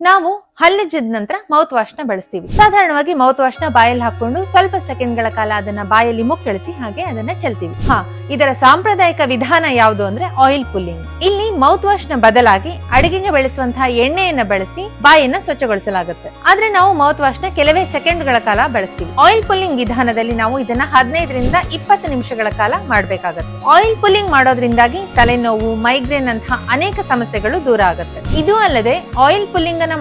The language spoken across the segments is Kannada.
ನಾವು ಹಲ್ಲುಜ್ಜಿದ ನಂತರ ಮೌತ್ ವಾಶ್ನ ಬಳಸ್ತೀವಿ. ಸಾಧಾರಣವಾಗಿ ಮೌತ್ ವಾಶ್ನ ಬಾಯಲ್ಲಿ ಹಾಕೊಂಡು ಸ್ವಲ್ಪ ಸೆಕೆಂಡ್ಗಳ ಕಾಲ ಅದನ್ನ ಬಾಯಲ್ಲಿ ಮುಕ್ಕಳಿಸಿ ಹಾಗೆ ಅದನ್ನ ಚೆಲ್ತೀವಿ. ಹಾ, ಇದರ ಸಾಂಪ್ರದಾಯಿಕ ವಿಧಾನ ಯಾವುದು ಅಂದ್ರೆ ಆಯಿಲ್ ಪುಲ್ಲಿಂಗ್ ಇಲ್ಲಿ ಮೌತ್ ವಾಶ್ನ ಬದಲಾಗಿ ಅಡಿಗೆಗೆ ಬಳಸುವಂತಹ ಎಣ್ಣೆಯನ್ನ ಬಳಸಿ ಬಾಯನ್ನ ಸ್ವಚ್ಛಗೊಳಿಸಲಾಗುತ್ತೆ. ಆದ್ರೆ ನಾವು ಮೌತ್ ವಾಶ್ನ ಕೆಲವೇ ಸೆಕೆಂಡ್ಗಳ ಕಾಲ ಬಳಸ್ತೀವಿ. ಆಯಿಲ್ ಪುಲ್ಲಿಂಗ್ ವಿಧಾನದಲ್ಲಿ ನಾವು ಇದನ್ನ ಹದಿನೈದರಿಂದ ಇಪ್ಪತ್ತು ನಿಮಿಷಗಳ ಕಾಲ ಮಾಡಬೇಕಾಗುತ್ತೆ. ಆಯಿಲ್ ಪುಲ್ಲಿಂಗ್ ಮಾಡೋದ್ರಿಂದಾಗಿ ತಲೆನೋವು ಮೈಗ್ರೇನ್ ಅಂತಹ ಅನೇಕ ಸಮಸ್ಯೆಗಳು ದೂರ ಆಗುತ್ತೆ. ಇದು ಅಲ್ಲದೆ ಆಯಿಲ್ ಪುಲ್ಲಿಂಗ್ ಅನ್ನ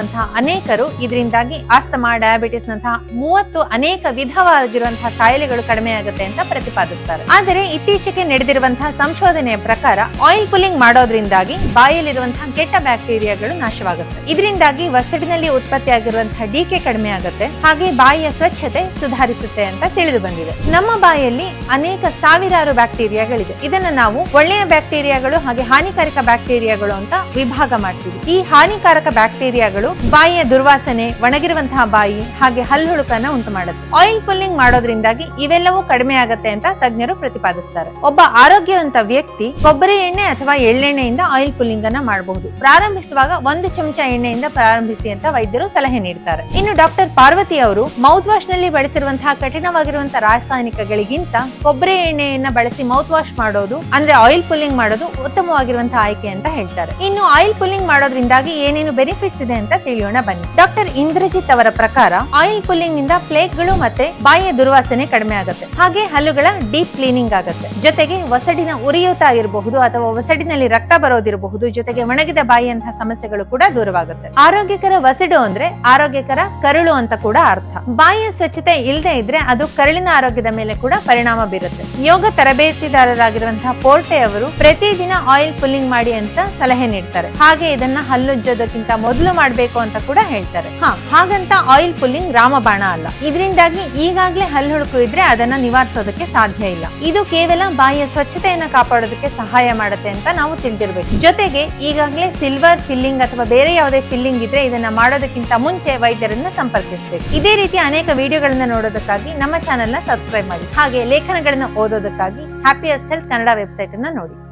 ಮಾಡಿಕೊಳ್ಳುವಂತಹ ಅನೇಕರು ಇದರಿಂದಾಗಿ ಆಸ್ತಮಾ ಡಯಾಬಿಟಿಸ್ ನಂತಹ ಮೂವತ್ತು ಅನೇಕ ವಿಧವಾಗಿರುವಂತಹ ಕಾಯಿಲೆಗಳು ಕಡಿಮೆ ಆಗುತ್ತೆ ಅಂತ ಪ್ರತಿಪಾದಿಸ್ತಾರೆ. ಆದರೆ ಇತ್ತೀಚೆಗೆ ನಡೆದಿರುವಂತಹ ಸಂಶೋಧನೆಯ ಪ್ರಕಾರ ಆಯಿಲ್ ಪುಲ್ಲಿಂಗ್ ಮಾಡೋದ್ರಿಂದಾಗಿ ಬಾಯಲ್ಲಿರುವಂತಹ ಕೆಟ್ಟ ಬ್ಯಾಕ್ಟೀರಿಯಾಗಳು ನಾಶವಾಗುತ್ತೆ. ಇದರಿಂದಾಗಿ ವಸಡಿನಲ್ಲಿ ಉತ್ಪತ್ತಿಯಾಗಿರುವಂತಹ ಡಿಕೆ ಕಡಿಮೆ ಆಗುತ್ತೆ. ಹಾಗೆ ಬಾಯಿಯ ಸ್ವಚ್ಛತೆ ಸುಧಾರಿಸುತ್ತೆ ಅಂತ ತಿಳಿದು ಬಂದಿದೆ. ನಮ್ಮ ಬಾಯಲ್ಲಿ ಅನೇಕ ಸಾವಿರಾರು ಬ್ಯಾಕ್ಟೀರಿಯಾಗಳಿದೆ. ಇದನ್ನ ನಾವು ಒಳ್ಳೆಯ ಬ್ಯಾಕ್ಟೀರಿಯಾಗಳು ಹಾಗೆ ಹಾನಿಕಾರಕ ಬ್ಯಾಕ್ಟೀರಿಯಾಗಳು ಅಂತ ವಿಭಾಗ ಮಾಡ್ತೀವಿ. ಈ ಹಾನಿಕಾರಕ ಬ್ಯಾಕ್ಟೀರಿಯಾಗಳು ಬಾಯಿಯ ದುರ್ವಾಸನೆ, ಒಣಗಿರುವಂತಹ ಬಾಯಿ, ಹಾಗೆ ಹಲ್ಲುಳುಕನ್ನ ಉಂಟು ಮಾಡುತ್ತೆ. ಆಯಿಲ್ ಪುಲ್ಲಿಂಗ್ ಮಾಡೋದ್ರಿಂದಾಗಿ ಇವೆಲ್ಲವೂ ಕಡಿಮೆ ಆಗತ್ತೆ ಅಂತ ತಜ್ಞರು ಪ್ರತಿಪಾದಿಸ್ತಾರೆ. ಒಬ್ಬ ಆರೋಗ್ಯವಂತ ವ್ಯಕ್ತಿ ಕೊಬ್ಬರಿ ಎಣ್ಣೆ ಅಥವಾ ಎಳ್ಳೆಣ್ಣೆಯಿಂದ ಆಯಿಲ್ ಪುಲ್ಲಿಂಗ್ ಅನ್ನ ಮಾಡಬಹುದು. ಪ್ರಾರಂಭಿಸುವಾಗ ಒಂದು ಚಮಚ ಎಣ್ಣೆಯಿಂದ ಪ್ರಾರಂಭಿಸಿ ಅಂತ ವೈದ್ಯರು ಸಲಹೆ ನೀಡ್ತಾರೆ. ಇನ್ನು ಡಾಕ್ಟರ್ ಪಾರ್ವತಿ ಅವರು ಮೌತ್ ವಾಶ್ನಲ್ಲಿ ಬಳಸಿರುವಂತಹ ಕಠಿಣವಾಗಿರುವಂತಹ ರಾಸಾಯನಿಕಗಳಿಗಿಂತ ಕೊಬ್ಬರಿ ಎಣ್ಣೆಯನ್ನ ಬಳಸಿ ಮೌತ್ ವಾಶ್ ಮಾಡೋದು, ಅಂದ್ರೆ ಆಯಿಲ್ ಪುಲ್ಲಿಂಗ್ ಮಾಡೋದು ಉತ್ತಮವಾಗಿರುವಂತಹ ಆಯ್ಕೆ ಅಂತ ಹೇಳ್ತಾರೆ. ಇನ್ನು ಆಯಿಲ್ ಪುಲ್ಲಿಂಗ್ ಮಾಡೋದ್ರಿಂದಾಗಿ ಏನೇನು ಬೆನಿಫಿಟ್ಸ್ ಇದೆ ಅಂತ ತಿಳಿಯೋಣ ಬನ್ನಿ. ಡಾಕ್ಟರ್ ಇಂದ್ರಜಿತ್ ಅವರ ಪ್ರಕಾರ ಆಯಿಲ್ ಪುಲ್ಲಿಂಗ್ನಿಂದ ಪ್ಲೇಗ್ಗಳು ಮತ್ತೆ ಬಾಯಿಯ ದುರ್ವಾಸನೆ ಕಡಿಮೆ ಆಗುತ್ತೆ. ಹಾಗೆ ಹಲ್ಲುಗಳ ಡೀಪ್ ಕ್ಲೀನಿಂಗ್ ಆಗುತ್ತೆ. ಜೊತೆಗೆ ಒಸಡಿನ ಉರಿಯೂತ ಇರಬಹುದು ಅಥವಾ ಒಸಡಿನಲ್ಲಿ ರಕ್ತ ಬರೋದಿರಬಹುದು. ಜೊತೆಗೆ ಒಣಗಿದ ಬಾಯಿಯಂತಹ ಸಮಸ್ಯೆಗಳು ಕೂಡ ದೂರವಾಗುತ್ತೆ. ಆರೋಗ್ಯಕರ ವಸಡು ಅಂದ್ರೆ ಆರೋಗ್ಯಕರ ಕರುಳು ಅಂತ ಕೂಡ ಅರ್ಥ. ಬಾಯಿಯ ಸ್ವಚ್ಛತೆ ಇಲ್ಲದೆ ಇದ್ರೆ ಅದು ಕರುಳಿನ ಆರೋಗ್ಯದ ಮೇಲೆ ಕೂಡ ಪರಿಣಾಮ ಬೀರುತ್ತೆ. ಯೋಗ ತರಬೇತಿದಾರರಾಗಿರುವಂತಹ ಪೋರ್ಟೆ ಅವರು ಪ್ರತಿದಿನ ಆಯಿಲ್ ಪುಲ್ಲಿಂಗ್ ಮಾಡಿ ಅಂತ ಸಲಹೆ ನೀಡ್ತಾರೆ. ಹಾಗೆ ಇದನ್ನ ಹಲ್ಲುಜ್ಜೋದಕ್ಕಿಂತ ಮೊದಲು ಮಾಡ್ಬೇಕು ಅಂತ ಕೂಡ ಹೇಳ್ತಾರೆ. ಹಾ, ಹಾಗಂತ ಆಯಿಲ್ ಪುಲ್ಲಿಂಗ್ ರಾಮಬಾಣ ಅಲ್ಲ. ಇದರಿಂದಾಗಿ ಈಗಾಗಲೇ ಹಲ್ಲು ಹುಡುಕು ಇದ್ರೆ ಅದನ್ನ ನಿವಾರಿಸೋದಕ್ಕೆ ಸಾಧ್ಯ ಇಲ್ಲ. ಇದು ಕೇವಲ ಬಾಯಿಯ ಸ್ವಚ್ಛತೆಯನ್ನ ಕಾಪಾಡೋದಕ್ಕೆ ಸಹಾಯ ಮಾಡುತ್ತೆ ಅಂತ ನಾವು ತಿಳಿದಿರ್ಬೇಕು. ಜೊತೆಗೆ ಈಗಾಗಲೇ ಸಿಲ್ವರ್ ಫಿಲ್ಲಿಂಗ್ ಅಥವಾ ಬೇರೆ ಯಾವುದೇ ಫಿಲ್ಲಿಂಗ್ ಇದ್ರೆ ಇದನ್ನ ಮಾಡೋದಕ್ಕಿಂತ ಮುಂಚೆ ವೈದ್ಯರನ್ನ ಸಂಪರ್ಕಿಸಬೇಕು. ಇದೇ ರೀತಿ ಅನೇಕ ವಿಡಿಯೋಗಳನ್ನ ನೋಡೋದಕ್ಕಾಗಿ ನಮ್ಮ ಚಾನೆಲ್ನ ಸಬ್ಸ್ಕ್ರೈಬ್ ಮಾಡಿ. ಹಾಗೆ ಲೇಖನಗಳನ್ನ ಓದೋದಕ್ಕಾಗಿ ಹ್ಯಾಪಿಯಸ್ಟ್ ಹೆಲ್ತ್ ಕನ್ನಡ ವೆಬ್ಸೈಟ್ ಅನ್ನ ನೋಡಿ.